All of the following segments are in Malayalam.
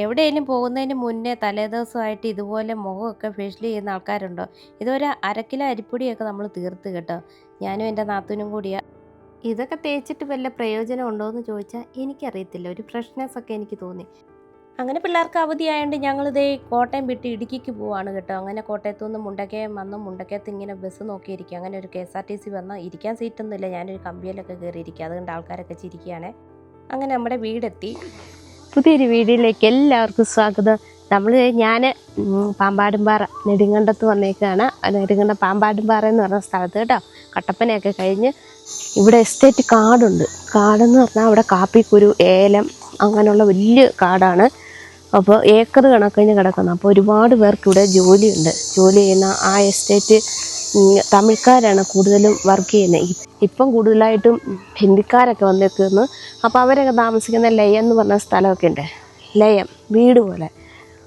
എവിടെയെങ്കിലും പോകുന്നതിന് മുന്നേ തലേദിവസമായിട്ട് ഇതുപോലെ മുഖമൊക്കെ ഫേഷ്യൽ ചെയ്യുന്ന ആൾക്കാരുണ്ടോ? ഇതൊരു അര കിലോ അരിപ്പൊടിയൊക്കെ നമ്മൾ തീർത്ത് കേട്ടോ. ഞാനും എന്റെ നാത്തൂനും കൂടിയാ. ഇതൊക്കെ തേച്ചിട്ട് വല്ല പ്രയോജനം ഉണ്ടോ എന്ന് ചോദിച്ചാൽ എനിക്കറിയത്തില്ല. ഒരു ഫ്രഷ്നെസ് ഒക്കെ എനിക്ക് തോന്നി. അങ്ങനെ പിള്ളേർക്ക് അവധിയായതുകൊണ്ട് ഞങ്ങളിതേ കോട്ടയം വിട്ട് ഇടുക്കിക്ക് പോവാണ് കേട്ടോ. അങ്ങനെ കോട്ടയത്തു നിന്ന് മുണ്ടക്കയം വന്ന് മുണ്ടക്കയത്ത് ഇങ്ങനെ ബസ് നോക്കിയിരിക്കുക അങ്ങനെ ഒരു K S R T C വന്നാൽ ഇരിക്കാൻ സീറ്റൊന്നുമില്ല ഞാനൊരു കമ്പിയിലൊക്കെ കയറിയിരിക്കുക അതുകൊണ്ട് ആൾക്കാരൊക്കെ ചിരിക്കുകയാണ്. അങ്ങനെ നമ്മുടെ വീടെത്തി. പുതിയൊരു വീഡിയോയിലേക്ക് എല്ലാവർക്കും സ്വാഗതം. നമ്മൾ ഞാൻ പാമ്പാടുംപാറ നെടുങ്കണ്ടത്ത് വന്നേക്കാണ്. നെടുങ്കണ്ട പാമ്പാടുംപാറ എന്ന് പറഞ്ഞ സ്ഥലത്ത് കേട്ടോ. കട്ടപ്പനയൊക്കെ കഴിഞ്ഞ് ഇവിടെ എസ്റ്റേറ്റ് കാടുണ്ട്. കാടെന്ന് പറഞ്ഞാൽ അവിടെ കാപ്പിക്കുരു ഏലം അങ്ങനെയുള്ള വലിയ കാടാണ്. അപ്പോൾ ഏക്കർ കണക്കിന് കിടക്കുന്നു. അപ്പോൾ ഒരുപാട് പേർക്ക് ഇവിടെ ജോലിയുണ്ട്. ജോലി ചെയ്യുന്ന ആ എസ്റ്റേറ്റ് തമിഴ്ക്കാരാണ് കൂടുതലും വർക്ക് ചെയ്യുന്നത് ഇപ്പം കൂടുതലായിട്ടും ഹിന്ദിക്കാരൊക്കെ വന്നേക്കുന്നു അപ്പോൾ അവരൊക്കെ താമസിക്കുന്ന ലയം എന്ന് പറഞ്ഞ സ്ഥലമൊക്കെ ഉണ്ട് ലയം വീട് പോലെ.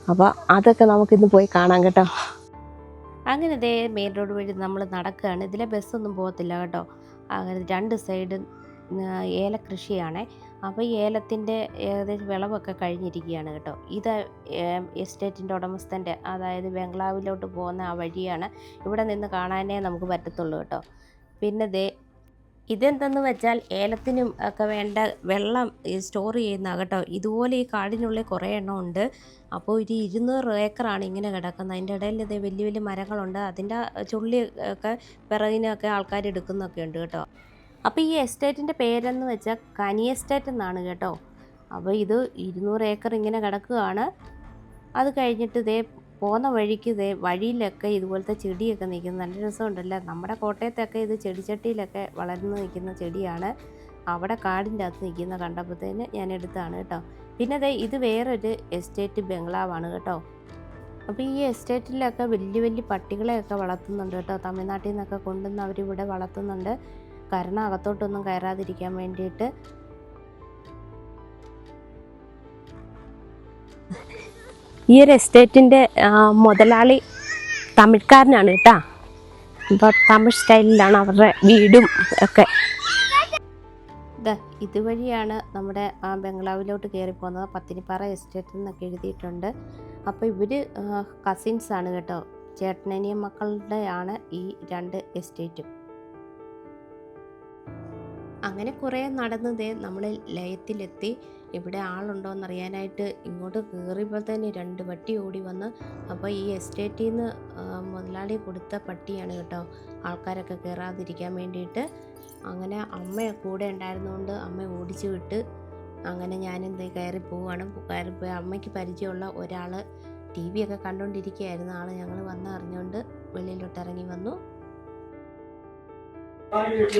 അപ്പോൾ അതൊക്കെ നമുക്കിന്ന് പോയി കാണാം കേട്ടോ. അങ്ങനെ ദേ മെയിൻ റോഡ് വഴി നമ്മൾ നടക്കുകയാണ് ഇതിലെ ബസ്സൊന്നും പോകത്തില്ല കേട്ടോ. അങ്ങനെ രണ്ട് സൈഡും ഏലകൃഷിയാണേ. അപ്പോൾ ഏലത്തിന്റെ ഏകദേശം വിളവൊക്കെ കഴിഞ്ഞിരിക്കുകയാണ് കേട്ടോ. ഇത് എസ്റ്റേറ്റിന്റെ ഉടമസ്ഥന്റെ അതായത് ബംഗ്ലാവിലോട്ട് പോകുന്ന ആ വഴിയാണ് ഇവിടെ നിന്ന് കാണാനേ നമുക്ക് പറ്റത്തുള്ളൂ കേട്ടോ. പിന്നെ ദേ ഇതെന്തെന്ന് വെച്ചാൽ ഏലത്തിനും ഒക്കെ വേണ്ട വെള്ളം സ്റ്റോർ ചെയ്യുന്ന കേട്ടോ ഇതുപോലെ ഈ കാടിനുള്ളിൽ കുറേ എണ്ണം ഉണ്ട്. അപ്പോൾ ഒരു ഇരുന്നൂറ് ഏക്കറാണ് ഇങ്ങനെ കിടക്കുന്നത്. അതിന്റെ ഇടയിൽ ഇത് വലിയ വലിയ മരങ്ങളുണ്ട്. അതിന്റെ ചുള്ളി ഒക്കെ പിറകിനൊക്കെ ആൾക്കാർ എടുക്കുന്നൊക്കെ ഉണ്ട് കേട്ടോ. അപ്പോൾ ഈ എസ്റ്റേറ്റിന്റെ പേരെന്ന് വെച്ചാൽ കനി എസ്റ്റേറ്റ് എന്നാണ് കേട്ടോ. അപ്പോൾ ഇത് ഇരുന്നൂറ് ഏക്കർ ഇങ്ങനെ കിടക്കുകയാണ്. അത് കഴിഞ്ഞിട്ട് ഇതേ പോകുന്ന വഴിക്ക് ഇതേ വഴിയിലൊക്കെ ഇതുപോലത്തെ ചെടിയൊക്കെ നിൽക്കുന്നത് നല്ല രസമുണ്ടല്ലോ? നമ്മുടെ കോട്ടയത്തൊക്കെ ഇത് ചെടിച്ചട്ടിയിലൊക്കെ വളർന്നു നിൽക്കുന്ന ചെടിയാണ്. അവിടെ കാടിന്റെ അകത്ത് നിൽക്കുന്ന കണ്ടപ്പോഴത്തേന് ഞാൻ എടുത്താണ് കേട്ടോ. പിന്നെ ദേ ഇത് വേറൊരു എസ്റ്റേറ്റ് ബംഗ്ലാവാണ് കേട്ടോ. അപ്പോൾ ഈ എസ്റ്റേറ്റിലൊക്കെ വലിയ വലിയ പട്ടികളെയൊക്കെ വളർത്തുന്നുണ്ട് കേട്ടോ. തമിഴ്നാട്ടിൽ നിന്നൊക്കെ കൊണ്ടുവന്ന് അവരിവിടെ വളർത്തുന്നുണ്ട്. കാരണം അകത്തോട്ടൊന്നും കയറാതിരിക്കാൻ വേണ്ടിയിട്ട്. ഈ ഒരു എസ്റ്റേറ്റിന്റെ മുതലാളി തമിഴ്ക്കാരനാണ് കേട്ടാ. അപ്പോൾ തമിഴ് സ്റ്റൈലിലാണ് അവരുടെ വീടും ഒക്കെ. ഇതുവഴിയാണ് നമ്മുടെ ആ ബംഗ്ലാവിലോട്ട് കയറിപ്പോകുന്നത്. പത്തിനിപ്പാറ എസ്റ്റേറ്റ് എന്നൊക്കെ എഴുതിയിട്ടുണ്ട്. അപ്പോൾ ഇവർ കസിൻസ് ആണ് കേട്ടോ. ചേട്ടനനിയ മക്കളുടെ ആണ് ഈ രണ്ട് എസ്റ്റേറ്റും. അങ്ങനെ കുറേ നടന്ന് ദേ നമ്മൾ ലയത്തിലെത്തി. ഇവിടെ ആളുണ്ടോ എന്നറിയാനായിട്ട് ഇങ്ങോട്ട് കയറിയപ്പോൾ തന്നെ രണ്ട് പട്ടി ഓടി വന്ന് അപ്പോൾ ഈ എസ്റ്റേറ്റിൽ നിന്ന് മുതലാളി കൊടുത്ത പട്ടിയാണ് കേട്ടോ. ആൾക്കാരൊക്കെ കയറാതിരിക്കാൻ വേണ്ടിയിട്ട്. അങ്ങനെ അമ്മ കൂടെ ഉണ്ടായിരുന്നുകൊണ്ട് അമ്മ ഓടിച്ചു വിട്ട് അങ്ങനെ ഞാനെന്ത് കയറി പോവാണ്. കയറിപ്പോയി അമ്മയ്ക്ക് പരിചയമുള്ള ഒരാൾ ടി ഒക്കെ കണ്ടുകൊണ്ടിരിക്കുകയായിരുന്നു ആൾ ഞങ്ങൾ വന്ന് അറിഞ്ഞുകൊണ്ട് വെളിയിലോട്ട് ഇറങ്ങി വന്നു.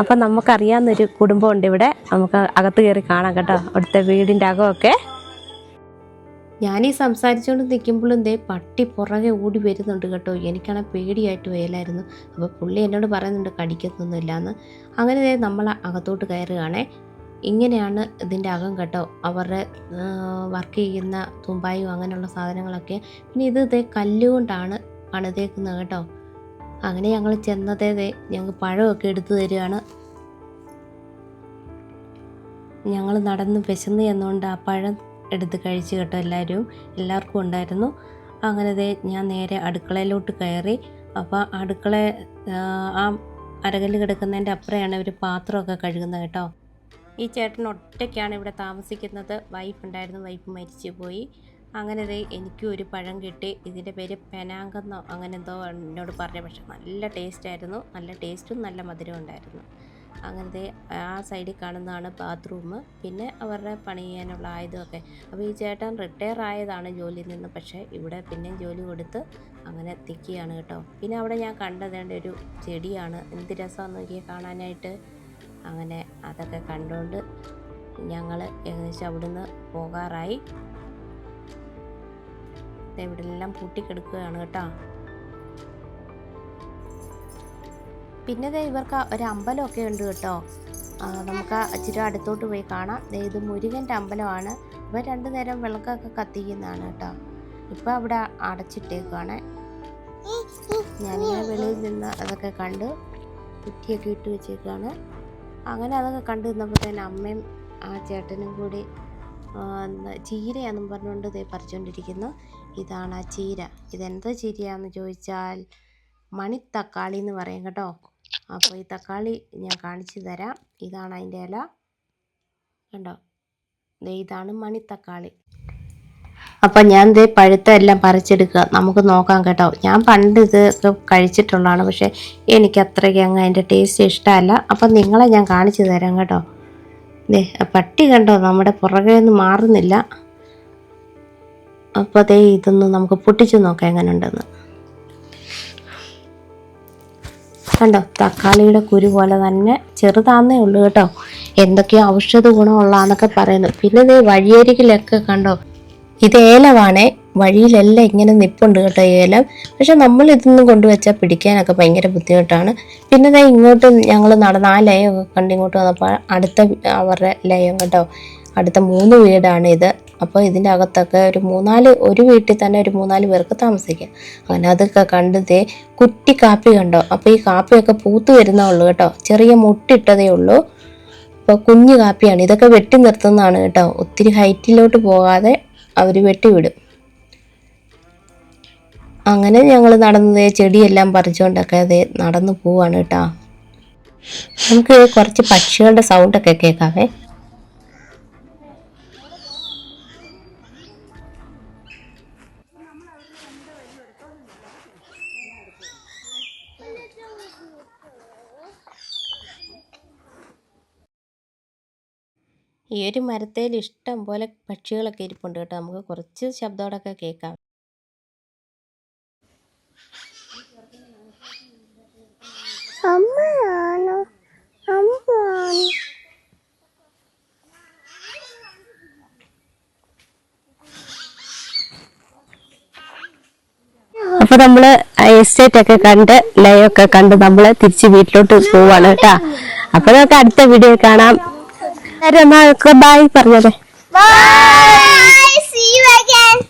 അപ്പം നമുക്കറിയാവുന്നൊരു കുടുംബമുണ്ട് ഇവിടെ. നമുക്ക് അകത്ത് കയറി കാണാം കേട്ടോ അവിടുത്തെ വീടിന്റെ അകമൊക്കെ. ഞാൻ ഈ സംസാരിച്ചുകൊണ്ട് നിൽക്കുമ്പോഴും ദേ പട്ടി പുറകെ ഓടി വരുന്നുണ്ട് കേട്ടോ. എനിക്കാണെ പേടിയായിട്ട് വേലായിരുന്നു അപ്പോൾ പുള്ളി എന്നോട് പറയുന്നുണ്ട് കടിക്കത്തൊന്നുമില്ല എന്ന് അങ്ങനെ നമ്മൾ അകത്തോട്ട് കയറുകയാണേ. ഇങ്ങനെയാണ് ഇതിന്റെ അകം കേട്ടോ. അവരുടെ വർക്ക് ചെയ്യുന്ന തുമ്പായും അങ്ങനെയുള്ള സാധനങ്ങളൊക്കെ. പിന്നെ ഇത് ദേ കല്ലുകൊണ്ടാണ് പണിതേക്കുന്നത് കേട്ടോ. അങ്ങനെ ഞങ്ങൾ ചെന്നതേ ഞങ്ങൾ പഴമൊക്കെ എടുത്തു തരികയാണ് ഞങ്ങൾ നടന്ന് വിശന്ന് ചെന്നുകൊണ്ട് ആ പഴം എടുത്ത് കഴിച്ചു കേട്ടോ എല്ലാവരും. എല്ലാവർക്കും ഉണ്ടായിരുന്നു. അങ്ങനെ ദേ ഞാൻ നേരെ അടുക്കളയിലോട്ട് കയറി. അപ്പോൾ അടുക്കള ആ, അരകൽ കിടക്കുന്നതിന്റെ അപ്പുറമാണ് ഇവർ പാത്രമൊക്കെ കഴുകുന്നത് കേട്ടോ. ഈ ചേട്ടൻ ഒറ്റയ്ക്കാണ് ഇവിടെ താമസിക്കുന്നത്. വൈഫ് ഉണ്ടായിരുന്നു. വൈഫ് മരിച്ചു പോയി അങ്ങനെ ദേ എനിക്കും ഒരു പഴം കിട്ടി. ഇതിന്റെ പേര് പെനാങ്കെന്നോ അങ്ങനെ എന്തോ എന്നോട് പറഞ്ഞു. പക്ഷെ നല്ല ടേസ്റ്റ് ആയിരുന്നു നല്ല ടേസ്റ്റും നല്ല മധുരവും ഉണ്ടായിരുന്നു. അങ്ങനത്തെ ആ സൈഡിൽ കാണുന്നതാണ് ബാത്റൂം. പിന്നെ അവരുടെ പണി ചെയ്യാനുള്ള ആയുധമൊക്കെ. അപ്പോൾ ഈ ചേട്ടൻ റിട്ടയർ ആയതാണ് ജോലിയിൽ നിന്ന്. പക്ഷേ ഇവിടെ പിന്നെ ജോലി കൊടുത്ത് അങ്ങനെ തിക്കുകയാണ് കേട്ടോ. പിന്നെ അവിടെ ഞാൻ കണ്ടതേണ്ട ഒരു ചെടിയാണ്. എന്ത് രസമാണെന്ന് നോക്കിയാൽ കാണാനായിട്ട്. അങ്ങനെ അതൊക്കെ കണ്ടുകൊണ്ട് ഞങ്ങൾ ഏകദേശം അവിടുന്ന് പോകാറായി. ഇവിടെ എല്ലാം പൂട്ടിക്കെടുക്കുകയാണ് കേട്ടോ. പിന്നെ ദേ ഇവർക്ക് ഒരു അമ്പലമൊക്കെ ഉണ്ട് കേട്ടോ. നമുക്ക് ഇച്ചിരി അടുത്തോട്ട് പോയി കാണാം. ഇത് മുരുകന്റെ അമ്പലമാണ്. ഇവർ രണ്ടു നേരം വിളക്കൊക്കെ കത്തിക്കുന്നതാണ് കേട്ടോ. ഇപ്പം അവിടെ അടച്ചിട്ടേക്കാണ് ഞാനിങ്ങനെ വെളിയിൽ നിന്ന് അതൊക്കെ കണ്ട് കുറ്റിയൊക്കെ ഇട്ട് വെച്ചേക്കാണ് അങ്ങനെ അതൊക്കെ കണ്ടു നിന്നപ്പോൾ തന്നെ അമ്മയും ആ ചേട്ടനും കൂടി ചീരയാന്നും പറഞ്ഞുകൊണ്ട് ഇതേ പറിച്ചുകൊണ്ടിരിക്കുന്നു ഇതാണ് ആ ചീര. ഇതെന്ത് ചീരയാന്ന് ചോദിച്ചാൽ മണിത്തക്കാളി എന്ന് പറയും കേട്ടോ. അപ്പോൾ ഈ തക്കാളി ഞാൻ കാണിച്ചു തരാം. ഇതാണ് അതിന്റെ ഇല. കണ്ടോ? ഇതാണ് മണിത്തക്കാളി. അപ്പം ഞാൻ ഇത് പഴുത്ത എല്ലാം പറിച്ചെടുക്കുക. നമുക്ക് നോക്കാം കേട്ടോ. ഞാൻ പണ്ട് ഇതൊക്കെ കഴിച്ചിട്ടുള്ളതാണ്. പക്ഷേ എനിക്ക് അത്രയ്ക്ക് അങ്ങ് അതിന്റെ ടേസ്റ്റ് ഇഷ്ടമല്ല. അപ്പം നിങ്ങളെ ഞാൻ കാണിച്ചു തരാം കേട്ടോ. പട്ടി കണ്ടോ? നമ്മുടെ പുറകെ നിന്ന് മാറുന്നില്ല. അപ്പോൾ അതേ ഇതൊന്ന് നമുക്ക് പൊട്ടിച്ചു നോക്കാം എങ്ങനെ ഉണ്ടെന്ന് കണ്ടോ? തക്കാളിയുടെ കുരു പോലെ തന്നെ ചെറുതാന്നേ ഉള്ളൂ കേട്ടോ. എന്തൊക്കെയോ ഔഷധ ഗുണമുള്ളതാന്നൊക്കെ പറയുന്നു. പിന്നെ ഇത് വഴിയരികിലൊക്കെ കണ്ടോ? ഇത് ഏലമാണേ വഴിയിലെല്ലാം ഇങ്ങനെ നിപ്പുണ്ട് കേട്ടോ ഏലം പക്ഷെ നമ്മൾ ഇതൊന്നും കൊണ്ടുവച്ചാൽ പിടിക്കാനൊക്കെ ഭയങ്കര ബുദ്ധിമുട്ടാണ്. പിന്നെ ഞാൻ ഇങ്ങോട്ട് ഞങ്ങൾ നടന്ന ആ ലയമൊക്കെ കണ്ട് ഇങ്ങോട്ട് വന്നപ്പോൾ അടുത്ത അവരുടെ ലയം കേട്ടോ. അടുത്ത മൂന്ന് വീടാണ് ഇത്. അപ്പോൾ ഇതിന്റെ അകത്തൊക്കെ ഒരു മൂന്നാൽ ഒരു വീട്ടിൽ തന്നെ ഒരു മൂന്നാൽ പേർക്ക് താമസിക്കാം. അങ്ങനെ അതൊക്കെ കണ്ടതേ കുറ്റി കാപ്പി കണ്ടോ? അപ്പോൾ ഈ കാപ്പിയൊക്കെ പൂത്ത് വരുന്നേ ഉള്ളൂ കേട്ടോ. ചെറിയ മുട്ടിട്ടതേ ഉള്ളൂ. അപ്പോൾ കുഞ്ഞു കാപ്പിയാണ്. ഇതൊക്കെ വെട്ടി നിർത്തുന്നതാണ് കേട്ടോ. ഒത്തിരി ഹൈറ്റിലോട്ട് പോകാതെ അവർ വെട്ടിവിടും അങ്ങനെ ഞങ്ങൾ നടന്നത് ചെടിയെല്ലാം പറിച്ചുകൊണ്ടൊക്കെ അത് നടന്നു പോവാണ് കേട്ടോ നമുക്ക് കുറച്ച് പക്ഷികളുടെ സൗണ്ടൊക്കെ കേൾക്കാവേ ഈ ഒരു മരത്തേൽ ഇഷ്ടം പോലെ പക്ഷികളൊക്കെ ഇരിപ്പുണ്ട് കേട്ടോ. നമുക്ക് കുറച്ച് ശബ്ദമോടൊക്കെ കേൾക്കാം അപ്പൊ നമ്മൾ എസ്റ്റേറ്റ് ഒക്കെ കണ്ട് ലയൊക്കെ കണ്ട് നമ്മൾ തിരിച്ച് വീട്ടിലോട്ട് പോവാണ് കേട്ടാ അപ്പൊ നമുക്ക് അടുത്ത വീഡിയോ കാണാം ബൈ പറഞ്ഞതേ. See you again.